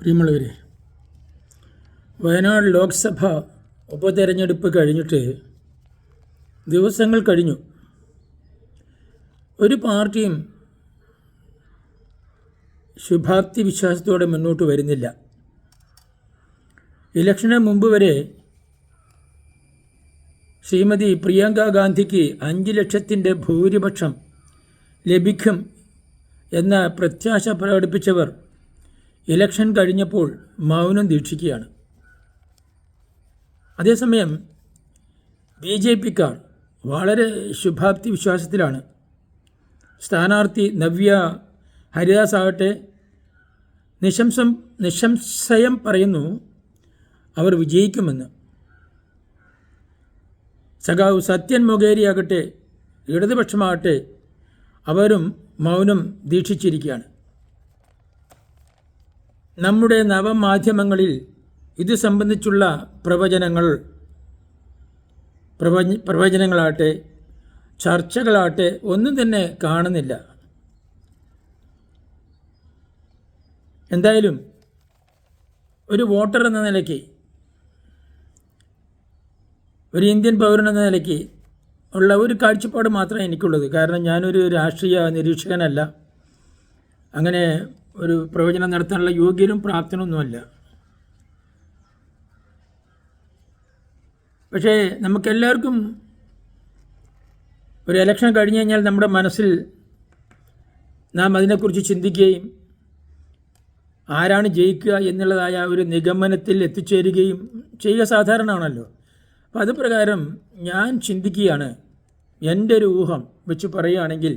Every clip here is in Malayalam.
പ്രിയമുള്ളവരെ വയനാട് ലോക്സഭ ഉപതെരഞ്ഞെടുപ്പ് കഴിഞ്ഞിട്ട് ദിവസങ്ങൾ കഴിഞ്ഞു. ഒരു പാർട്ടിയും ശുഭാപ്തി വിശ്വാസത്തോടെ മുന്നോട്ട് വരുന്നില്ല. ഇലക്ഷന് മുമ്പ് വരെ ശ്രീമതി പ്രിയങ്ക ഗാന്ധിക്ക് അഞ്ച് ലക്ഷത്തിന്റെ ഭൂരിപക്ഷം ലഭിക്കും എന്ന പ്രത്യാശ പ്രകടിപ്പിച്ചവർ ഇലക്ഷൻ കഴിഞ്ഞപ്പോൾ മൗനം ദീക്ഷിക്കുകയാണ്. അതേസമയം ബി ജെ പിക്കാർ വളരെ ശുഭാപ്തി വിശ്വാസത്തിലാണ് സ്ഥാനാർത്ഥി നവ്യ ഹരിദാസ് ആകട്ടെ നിശംസം നിശംസയം പറയുന്നു അവർ വിജയിക്കുമെന്ന്. സഖാവ് സത്യൻ മൊകേരി ഇടതുപക്ഷമാകട്ടെ അവരും മൗനം ദീക്ഷിച്ചിരിക്കുകയാണ്. നമ്മുടെ നവമാധ്യമങ്ങളിൽ ഇത് സംബന്ധിച്ചുള്ള പ്രവചനങ്ങൾ പ്രവചനങ്ങളാട്ടെ ചർച്ചകളാട്ടെ ഒന്നും തന്നെ കാണുന്നില്ല. എന്തായാലും ഒരു വോട്ടർ എന്ന നിലയ്ക്ക് ഒരു ഇന്ത്യൻ പൗരൻ എന്ന നിലയ്ക്ക് ഉള്ള ഒരു കാഴ്ചപ്പാട് മാത്രമേ എനിക്കുള്ളത്. കാരണം ഞാനൊരു രാഷ്ട്രീയ നിരീക്ഷകനല്ല. അങ്ങനെ ഒരു പ്രവചനം നടത്താനുള്ള യോഗ്യനും പ്രാപ്തനൊന്നുമല്ല. പക്ഷേ നമുക്കെല്ലാവർക്കും ഒരു ഇലക്ഷൻ കഴിഞ്ഞു കഴിഞ്ഞാൽ നമ്മുടെ മനസ്സിൽ നാം അതിനെക്കുറിച്ച് ചിന്തിക്കുകയും ആരാണ് ജയിക്കുക എന്നുള്ളതായ ഒരു നിഗമനത്തിൽ എത്തിച്ചേരുകയും ചെയ്യുക സാധാരണമാണല്ലോ അപ്പോൾ അത് പ്രകാരം ഞാൻ ചിന്തിക്കുകയാണ്. എന്റെ ഒരു ഊഹം വെച്ച് പറയുകയാണെങ്കിൽ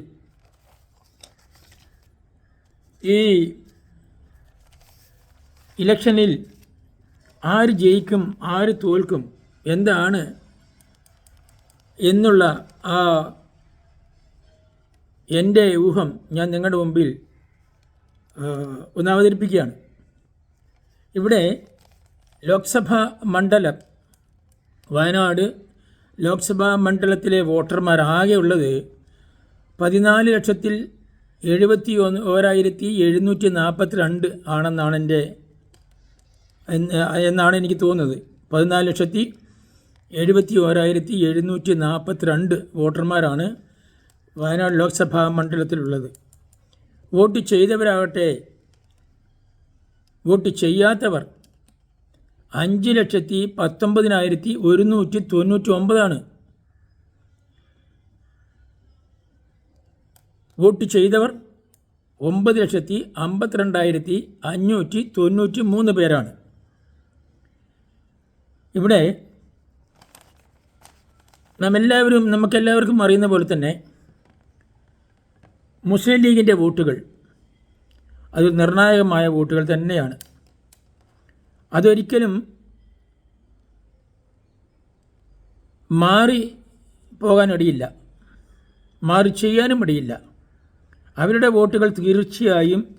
ഈ ഇലക്ഷനിൽ ആര് ജയിക്കും ആര് തോൽക്കും എന്താണ് എന്നുള്ള ആ എന്റെ ഊഹം ഞാൻ നിങ്ങളുടെ മുമ്പിൽ ഒന്ന് അവതരിപ്പിക്കുകയാണ്. ഇവിടെ ലോക്സഭാ മണ്ഡലം വയനാട് ലോക്സഭാ മണ്ഡലത്തിലെ വോട്ടർമാർ ഉള്ളത് പതിനാല് ലക്ഷത്തിൽ എഴുപത്തി ഒന്ന് ഓരായിരത്തി എഴുന്നൂറ്റി നാൽപ്പത്തി രണ്ട് ആണെന്നാണ് എന്റെ എന്നാണ് എനിക്ക് തോന്നുന്നത്. പതിനാല് ലക്ഷത്തി എഴുപത്തി ഓരായിരത്തി എഴുന്നൂറ്റി നാൽപ്പത്തി രണ്ട് വോട്ടർമാരാണ് വയനാട് ലോക്സഭാ മണ്ഡലത്തിലുള്ളത്. വോട്ട് ചെയ്തവരാകട്ടെ വോട്ട് ചെയ്യാത്തവർ അഞ്ച് ലക്ഷത്തി പത്തൊമ്പതിനായിരത്തി ഒരുന്നൂറ്റി തൊണ്ണൂറ്റി ഒമ്പതാണ് വോട്ട് ചെയ്തവർ ഒമ്പത് ലക്ഷത്തി അമ്പത്തിരണ്ടായിരത്തി അഞ്ഞൂറ്റി തൊണ്ണൂറ്റി മൂന്ന് പേരാണ്. ഇവിടെ നാം എല്ലാവരും നമുക്കെല്ലാവർക്കും അറിയുന്ന പോലെ തന്നെ മുസ്ലിം ലീഗിന്റെ വോട്ടുകൾ അത് നിർണായകമായ വോട്ടുകൾ തന്നെയാണ്. അതൊരിക്കലും മാറി പോകാനിടയില്ല. മാറി ചെയ്യാനും ഇടയില്ല. അവരുടെ വോട്ടുകൾ തീർച്ചയായും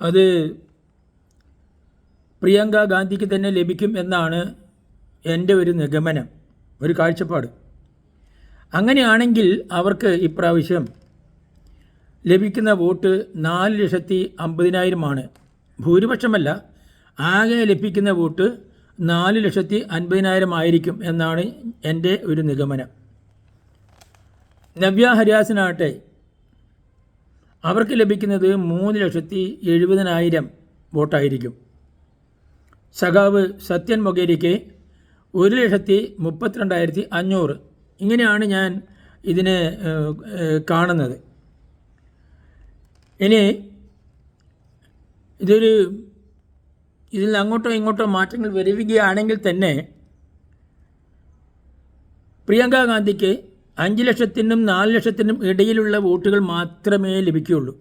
അത് പ്രിയങ്ക ഗാന്ധിക്ക് തന്നെ ലഭിക്കും എന്നാണ് എന്റെ ഒരു നിഗമനം ഒരു കാഴ്ചപ്പാട്. അങ്ങനെയാണെങ്കിൽ അവർക്ക് ഇപ്രാവശ്യം ലഭിക്കുന്ന വോട്ട് നാല് ലക്ഷത്തി അമ്പതിനായിരമാണ് ഭൂരിപക്ഷമല്ല ആകെ ലഭിക്കുന്ന വോട്ട് നാല് ലക്ഷത്തി അൻപതിനായിരം ആയിരിക്കും എന്നാണ് എന്റെ ഒരു നിഗമനം. നവ്യ ഹരിയാസിനാകട്ടെ അവർക്ക് ലഭിക്കുന്നത് മൂന്ന് ലക്ഷത്തി എഴുപതിനായിരം വോട്ടായിരിക്കും. സഖാവ് സത്യൻ മൊഗേരിക്ക് ഒരു ലക്ഷത്തി മുപ്പത്തിരണ്ടായിരത്തി അഞ്ഞൂറ്. ഇങ്ങനെയാണ് ഞാൻ ഇതിനെ കാണുന്നത്. ഇനി ഇതൊരു ഇതിൽ അങ്ങോട്ടോ ഇങ്ങോട്ടോ മാറ്റങ്ങൾ വരുവുകയാണെങ്കിൽ തന്നെ പ്രിയങ്ക ഗാന്ധിക്ക് അഞ്ച് ലക്ഷത്തിനും നാല് ലക്ഷത്തിനും ഇടയിലുള്ള വോട്ടുകൾ മാത്രമേ ലഭിക്കുകയുള്ളൂ.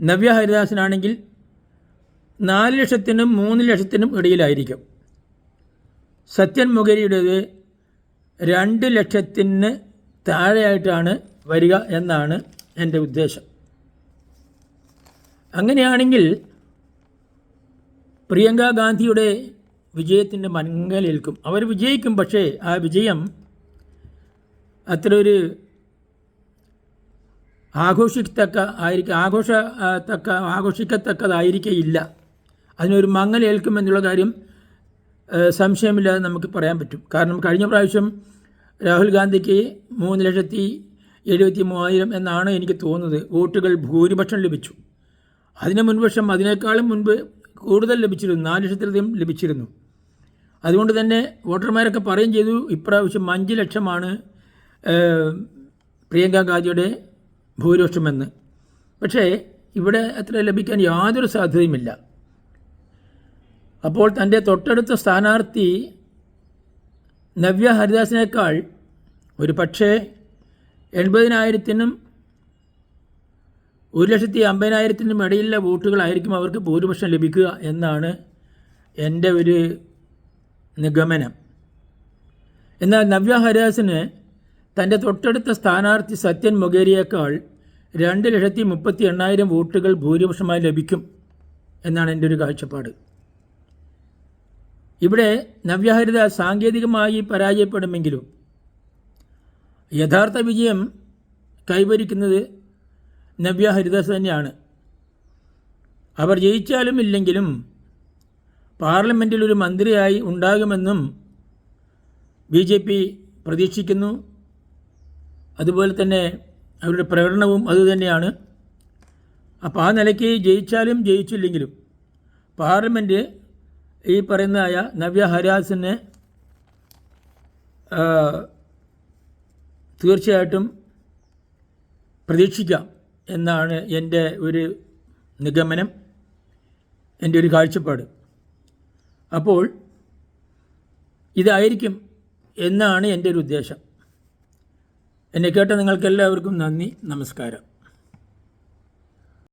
നവ്യ ഹരിദാസിനാണെങ്കിൽ നാല് ലക്ഷത്തിനും മൂന്ന് ലക്ഷത്തിനും ഇടയിലായിരിക്കും. സത്യൻ മുഖരിയുടേത് രണ്ട് ലക്ഷത്തിന് താഴെയായിട്ടാണ് വരിക എന്നാണ് എന്റെ ഉദ്ദേശം. അങ്ങനെയാണെങ്കിൽ പ്രിയങ്ക ഗാന്ധിയുടെ വിജയത്തിന്റെ മങ്ങലേൽക്കും അവർ വിജയിക്കും പക്ഷേ ആ വിജയം അത്ര ഒരു ആഘോഷിക്കത്തക്ക ആയിരിക്കും ആഘോഷ തക്ക ആഘോഷിക്കത്തക്കതായിരിക്കയില്ല. അതിനൊരു മങ്ങലേൽക്കും എന്നുള്ള കാര്യം സംശയമില്ലാതെ നമുക്ക് പറയാൻ പറ്റും. കാരണം കഴിഞ്ഞ പ്രാവശ്യം രാഹുൽ ഗാന്ധിക്ക് മൂന്ന് ലക്ഷത്തി എഴുപത്തി മൂവായിരം എന്നാണ് എനിക്ക് തോന്നുന്നത്. വോട്ടുകൾ ഭൂരിപക്ഷം ലഭിച്ചു. അതിന് മുൻപക്ഷം അതിനേക്കാളും മുൻപ് കൂടുതൽ ലഭിച്ചിരുന്നു. നാല് ലക്ഷത്തിലധികം ലഭിച്ചിരുന്നു. അതുകൊണ്ട് തന്നെ വോട്ടർമാരൊക്കെ പറയുകയും ചെയ്തു ഇപ്രാവശ്യം അഞ്ച് ലക്ഷമാണ് പ്രിയങ്ക ഗാന്ധിയുടെ ഭൂരിപക്ഷമെന്ന്. പക്ഷേ ഇവിടെ അത്ര ലഭിക്കാൻ യാതൊരു സാധ്യതയുമില്ല. അപ്പോൾ തന്റെ തൊട്ടടുത്ത സ്ഥാനാർത്ഥി നവ്യ ഹരിദാസിനേക്കാൾ ഒരു പക്ഷേ എൺപതിനായിരത്തിനും ഒരു ലക്ഷത്തി അമ്പതിനായിരത്തിനും ഇടയിലുള്ള വോട്ടുകളായിരിക്കും അവർക്ക് ഭൂരിപക്ഷം ലഭിക്കുക എന്നാണ് എന്റെ ഒരു നിഗമനം. എന്നാൽ നവ്യ ഹരാസിന് തന്റെ തൊട്ടടുത്ത സ്ഥാനാർത്ഥി സത്യൻ മൊഗേരിയേക്കാൾ രണ്ട് ലക്ഷത്തി മുപ്പത്തി എണ്ണായിരം വോട്ടുകൾ ഭൂരിപക്ഷമായി ലഭിക്കും എന്നാണ് എന്റെ ഒരു കാഴ്ചപ്പാട്. ഇവിടെ നവ്യഹരിത സാങ്കേതികമായി പരാജയപ്പെടുമെങ്കിലും യഥാർത്ഥ വിജയം കൈവരിക്കുന്നത് നവ്യഹരിദാസ് തന്നെയാണ്. അവർ ജയിച്ചാലും ഇല്ലെങ്കിലും പാർലമെന്റിൽ ഒരു മന്ത്രിയായി ഉണ്ടാകുമെന്നും ബി ജെ പി പ്രതീക്ഷിക്കുന്നു. അതുപോലെ തന്നെ അവരുടെ പ്രകടനവും അതുതന്നെയാണ് അപ്പോൾ ആ നിലയ്ക്ക് ജയിച്ചാലും ജയിച്ചില്ലെങ്കിലും പാർലമെന്റ് ഈ പറയുന്നതായ നവ്യ ഹരാസിനെ തീർച്ചയായിട്ടും പ്രതീക്ഷിക്കാം എന്നാണ് എന്റെ ഒരു നിഗമനം എന്റെ ഒരു കാഴ്ചപ്പാട്. അപ്പോൾ ഇതായിരിക്കും എന്നാണ് എന്റെ ഒരു ഉദ്ദേശം. എന്നെ കേട്ട നിങ്ങൾക്കെല്ലാവർക്കും നന്ദി നമസ്കാരം.